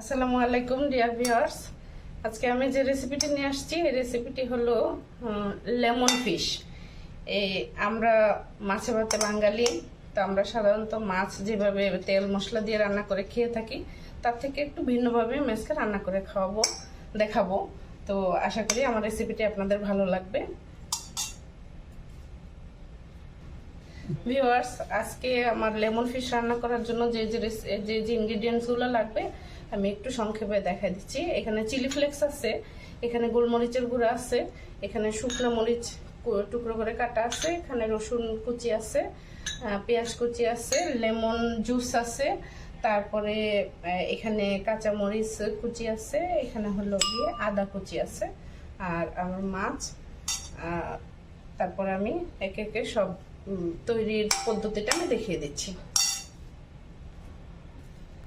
আসসালামু আলাইকুম dear viewers আজকে আমি যে রেসিপিটি নিয়ে আসছি, এই রেসিপিটি হলো লেমন ফিশ এই আমরা মাছে ভাতে বাঙালি, তো আমরা সাধারণত মাছ যেভাবে তেল মশলা দিয়ে রান্না করে খেয়ে থাকি, তার থেকে একটু ভিন্নভাবে মেসকে রান্না করে খাওয়াবো, দেখাবো। তো আশা করি আমার রেসিপিটি আপনাদের ভালো লাগবে। ভিউয়ার্স আজকে আমার লেমন ফিশ রান্না করার জন্য যে যে যে যে ইনগ্রিডিয়েন্টসগুলো লাগবে আমি একটু সংক্ষেপে দেখা দিচ্ছি। এখানে চিলি ফ্লেক্স আছে, এখানে গোলমরিচের গুঁড়া আছে, এখানে শুকনো মরিচ টুকরো করে কাটা আছে, এখানে রসুন কুচি আছে পেঁয়াজ কুচি আছে, লেমন জুস আছে, তারপরে এখানে কাঁচা মরিচ কুচি আছে, এখানে হলো গিয়ে আদা কুচি আছে, আর আমার মাছ তারপর আমি একে একে সব তৈরির পদ্ধতিটা আমি দেখিয়ে দিচ্ছি।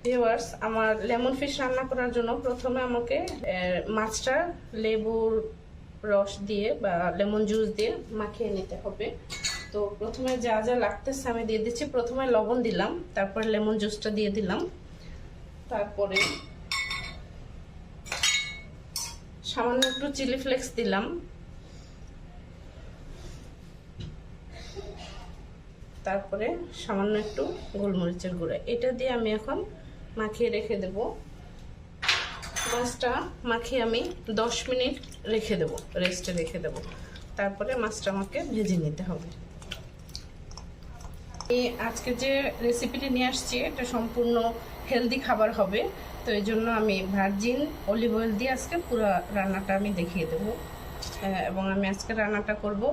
ভিউয়ার্স আমার লেমন ফিশ রান্না করার জন্য প্রথমে আমাকে মাছটা লেবুর রস দিয়ে বা লেমন জুস দিয়ে মাখিয়ে নিতে হবে। তো প্রথমে যা যা লাগতেছে আমি দিয়ে দিচ্ছি। প্রথমে লবণ দিলাম, তারপরে লেমন জুসটা দিয়ে দিলাম। তারপরে সামান্য একটু চিলি ফ্লেক্স দিলাম। তারপরে সামান্য একটু গোলমরিচের গুঁড়া। এটা দিয়ে আমি এখন মাখিয়ে রেখে দেব। মাছটা মাখিয়ে আমি দশ মিনিট রেখে দেব রেস্টে রেখে দেব। তারপরে মাছটা আমাকে ভেজে নিতে হবে। এই আজকে যে রেসিপিটি নিয়ে আসছি, এটা সম্পূর্ণ হেলদি খাবার হবে। তো এই জন্য আমি ভার্জিন অলিভ অয়েল দিয়ে আজকে পুরো রান্নাটা আমি দেখিয়ে দেবো। এবং আমি আজকে রান্নাটা করব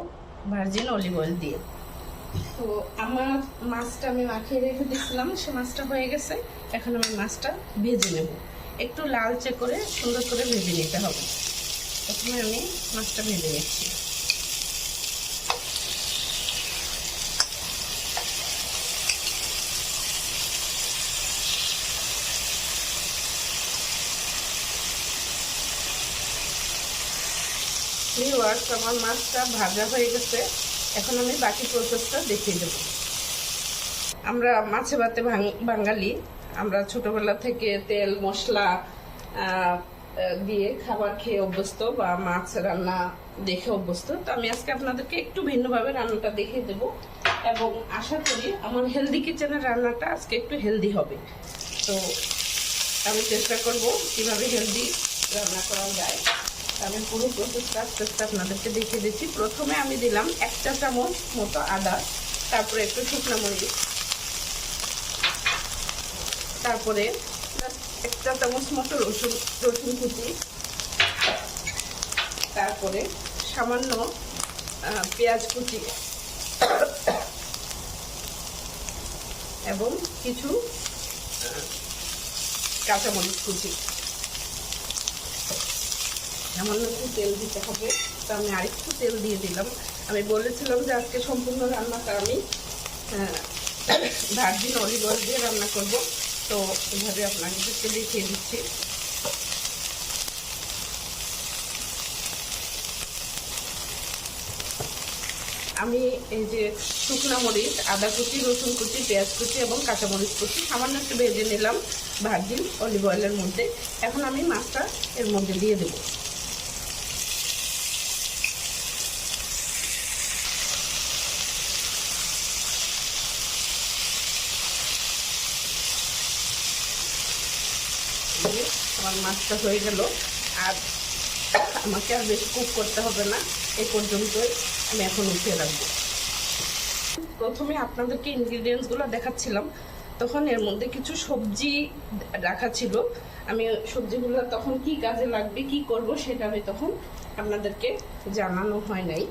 ভার্জিন অলিভ অয়েল দিয়ে। তো আমার মাছটা আমি মাখিয়ে রেখে দিয়েছিলাম, সে মাছটা হয়ে গেছে। এখন আমি মাছটা ভেজে নেব। একটু লালচে করে, সুন্দর করে ভেজে নিতে হবে। প্রথমে আমি মাছটা ভেজে নিচ্ছি। আমার মাছটা ভাজা হয়ে গেছে। এখন আমি বাকি প্রসেসটা দেখিয়ে দেব। আমরা মাছে ভাতে বাঙালি। আমরা ছোটবেলা থেকে তেল, মশলা দিয়ে খাবার খেয়ে অভ্যস্ত বা মাছ রান্না দেখে অভ্যস্ত। তো আমি আজকে আপনাদেরকে একটু ভিন্নভাবে রান্নাটা দেখিয়ে দেব এবং আশা করি আমার হেলদি কিচেনের রান্নাটা আজকে একটু হেলদি হবে। তো আমি চেষ্টা করব কীভাবে হেলদি রান্না করা যায়। আমি পুরো প্রসেসটা আস্তে আস্তে আপনাদেরকে দেখিয়ে দিচ্ছি। প্রথমে আমি দিলাম এক চা চামচ মতো আদা, তারপরে একটু শুকনো মরিচ, তারপরে এক চা চামচ মতো রসুন রসুন কুচি, তারপরে সামান্য পেঁয়াজ কুচি এবং কিছু কাঁচামরিচ কুচি। সামান্য একটু তেল দিতে হবে। তো আমি আরেকটু তেল দিয়ে দিলাম। আমি বলেছিলাম যে আজকে সম্পূর্ণ রান্নাটা আমি ভার্জিন অলিভ অয়েল দিয়ে রান্না করব। তো এভাবে আপনাকে আপনাদেরকে দেখিয়ে দিচ্ছি। আমি এই যে শুকনো মরিচ, আদা কুচি, রসুন কুচি, পেঁয়াজ কুচি এবং কাঁচামরিচ কুচি সামান্য একটু ভেজে নিলাম। ভার্জিন অলিভ অয়েলের মধ্যে। এখন আমি মাছটা এর মধ্যে দিয়ে দেবো দিয়ে আমার মাছটা হয়ে গেল। আর আমাকে আর বেশি কুক করতে হবে না। এই পর্যন্তই আমি এখন উঠিয়ে রাখব। প্রথমে আপনাদেরকে ইনগ্রিডিয়েন্টসগুলো দেখাচ্ছিলাম। তখন এর মধ্যে কিছু সবজি রাখা ছিল। আমি সবজিগুলো তখন কি কাজে লাগবে, কি করব সেটা আমি তখন আপনাদেরকে জানানো হয় নাই।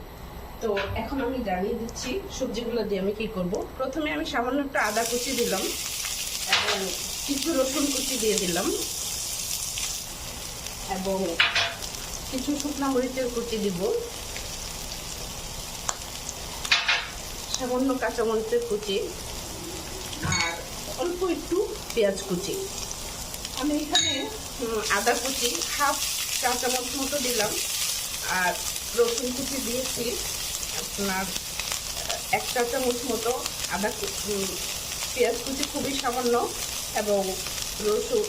তো এখন আমি জানিয়ে দিচ্ছি সবজিগুলো দিয়ে আমি কি করব। প্রথমে আমি সামান্য একটু আদা কুচি দিলাম। এবং কিছু রসুন কুচি দিয়ে দিলাম। এবং কিছু শুকনো মরিচের কুচি দিব। সামান্য কাঁচামরিচের কুচি আর অল্প একটু পেঁয়াজ কুচি। আমি এখানে আদা কুচি, হাফ চা চামচ মতো দিলাম। আর রসুন কুচি দিয়েছি। আপনার এক চা চামচ মতো আদা পেঁয়াজ কুচি খুবই সামান্য এবং রসুন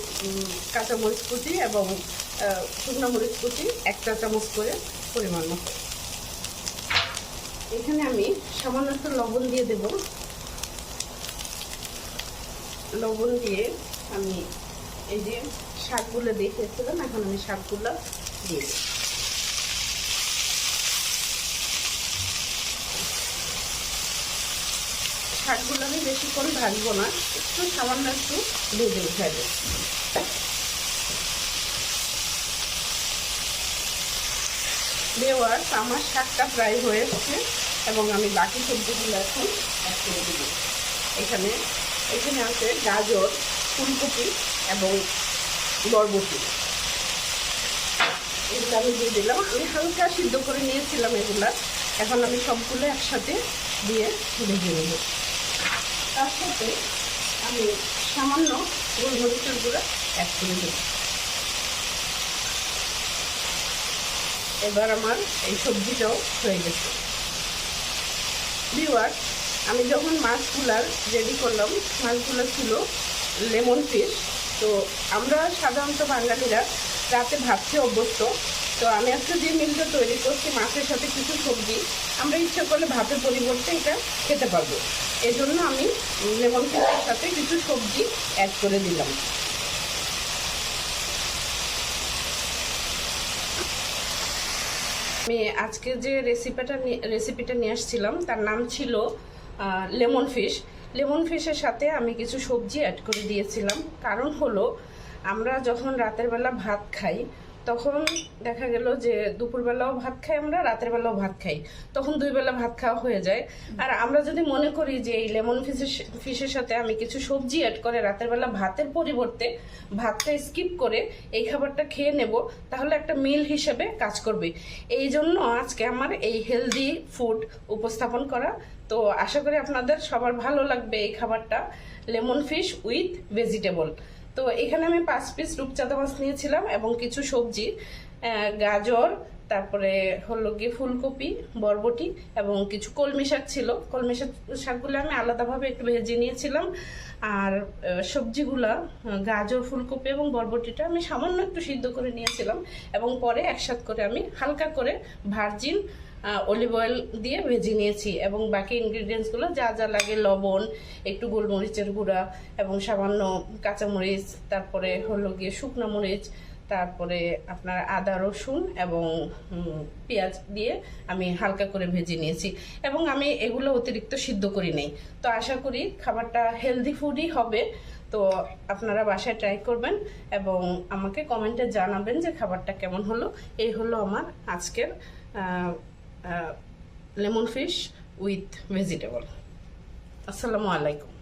কাঁচামরিচ কুচি এবং শুকনো মরিচ কুচি এক চা চামচ করে পরিমাণ মতো। এখানে আমি সামান্য একটু লবণ দিয়ে দেব। লবণ দিয়ে আমি এই যে শাকগুলো দেখিয়েছিলাম, এখন আমি শাকগুলো দিয়ে দেব। শাকগুলো আমি বেশিক্ষণ ভাজবো না, একটু সামান্য একটু ভেজে উঠাই দেব দেওয়ার আমার শাকটা প্রায় হয়ে এসছে এবং আমি বাকি সবজিগুলো এখন অ্যাড করে দেবো। এখানে এখানে আছে গাজর, ফুলকপি এবং বরবটি। এগুলো আমি দিয়ে দিলাম। আমি হালকা সিদ্ধ করে নিয়েছিলাম এগুলা। এখন আমি সবগুলো একসাথে দিয়ে ভেজে নেব তার সাথে আমি সামান্য গোলমরিচের গুঁড়া অ্যাড করে দেব। এবার আমার এই সবজিটাও হয়ে গেছে। ভিওয়ার আমি যখন মাছগুলার রেডি করলাম, মাছগুলো ছিল লেমন ফিশ তো আমরা সাধারণত বাঙালিরা রাতে খেয়ে অভ্যস্ত। তো আমি আজকে যে মিলটা তৈরি করছি, মাছের সাথে কিছু সবজি, আমরা ইচ্ছা করলে ভাতের পরিবর্তে এটা খেতে পারব। এজন্য আমি লেমন ফিশের সাথে কিছু সবজি অ্যাড করে দিলাম। আমি আজকে যে রেসিপিটা রেসিপিটা নিয়ে আসছিলাম, তার নাম ছিল লেমন ফিশ। লেমন ফিশের সাথে আমি কিছু সবজি অ্যাড করে দিয়েছিলাম। কারণ হলো, আমরা যখন রাতের বেলা ভাত খাই তখন দেখা গেল যে দুপুরবেলাও ভাত খাই আমরা রাতের বেলাও ভাত খাই। তখন দুই বেলা ভাত খাওয়া হয়ে যায়। আর আমরা যদি মনে করি যে এই লেমন ফিশের ফিশের সাথে আমি কিছু সবজি অ্যাড করে রাতের বেলা ভাতের পরিবর্তে ভাতটা স্কিপ করে এই খাবারটা খেয়ে নেব, তাহলে একটা মিল হিসেবে কাজ করবে। এই জন্য আজকে আমার এই হেলদি ফুড উপস্থাপন করা। তো আশা করি আপনাদের সবার ভালো লাগবে এই খাবারটা, লেমন ফিশ উইথ ভেজিটেবল। তো এখানে আমি পাঁচ পিস রূপচাঁদা মাছ নিয়েছিলাম এবং কিছু সবজি গাজর, তারপরে হলো গিয়ে ফুলকপি, বরবটি এবং কিছু কলমি শাক ছিল। কলমি শাক, শাকগুলো আমি আলাদাভাবে একটু ভেজে নিয়েছিলাম। আর সবজিগুলা গাজর, ফুলকপি এবং বরবটিটা আমি সামান্য একটু সিদ্ধ করে নিয়েছিলাম এবং পরে একসাথ করে আমি হালকা করে ভার্জিন অলিভ অয়েল দিয়ে ভেজে নিয়েছি এবং বাকি ইনগ্রিডিয়েন্টসগুলো যা যা লাগে, লবণ, একটু গোলমরিচের গুঁড়া এবং সামান্য কাঁচামরিচ, তারপরে হলো গিয়ে শুকনো মরিচ, তারপরে আপনার আদা, রসুন এবং পেঁয়াজ দিয়ে আমি হালকা করে ভেজে নিয়েছি এবং আমি এগুলো অতিরিক্ত সিদ্ধ করি নেই। তো আশা করি খাবারটা হেলদি ফুডই হবে। তো আপনারা বাসায় ট্রাই করবেন এবং আমাকে কমেন্টে জানাবেন যে খাবারটা কেমন হলো। এই হলো আমার আজকের লেমন ফিশ উইথ ভেজিটেবল আসসালামু আলাইকুম